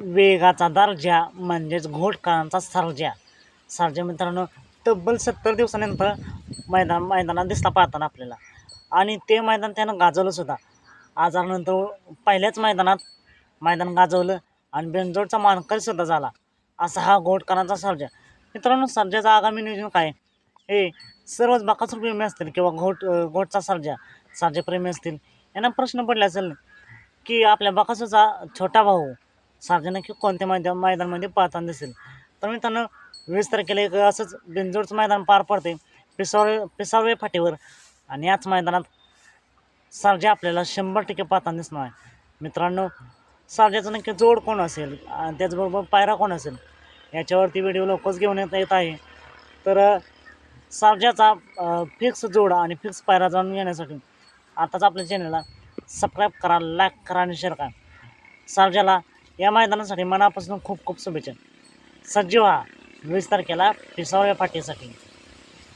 वेगाचा दर्जा म्हणजेच घोटकारांचा सर्जा. सर्जा मित्रांनो तब्बल सत्तर दिवसानंतर मैदान मैदानात दिसला पाहताना आपल्याला. आणि ते मैदान त्यानं गाजवलं सुद्धा. आजारानंतर पहिल्याच मैदानात मैदान गाजवलं आणि बेंजोडचा मानकरी सुद्धा झाला. असा हा घोटकारांचा सर्जा. मित्रांनो सर्जाचं आगामी नियोजन काय? हे सर्वच बाकासूर प्रेमी असतील किंवा घोट घोटचा सर्जा सर्जा प्रेमी असतील यांना प्रश्न पडला असेल की आपल्या बकासूरचा छोटा भाऊ सार्वजनिक नक्की कोणत्या मैदान मैदानामध्ये पाहताना दिसेल. तर मित्रांनो वीस तारखेला एक असंच बिंजोडचं मैदान पार पडते पिसावळे पिसावळे फाटीवर. आणि याच मैदानात सर्जा आपल्याला शंभर टक्के पाहताना दिसणार आहे. मित्रांनो सर्जाचं नक्की जोड कोण असेल? आणि त्याचबरोबर पायरा कोण असेल? याच्यावरती व्हिडिओ लवकरच घेऊन येत येत आहे. तर अ, फिक्स जोड आणि फिक्स पायरा जाणून घेण्यासाठी आताच आपल्या चॅनलला सबस्क्राईब करा लाईक करा आणि शेअर करा. सर्जाला या मैदानासाठी मनापासून खूप खूप शुभेच्छा. सज्ज व्हा. वीस तारखेला पिसावळ्या पाठीसाठी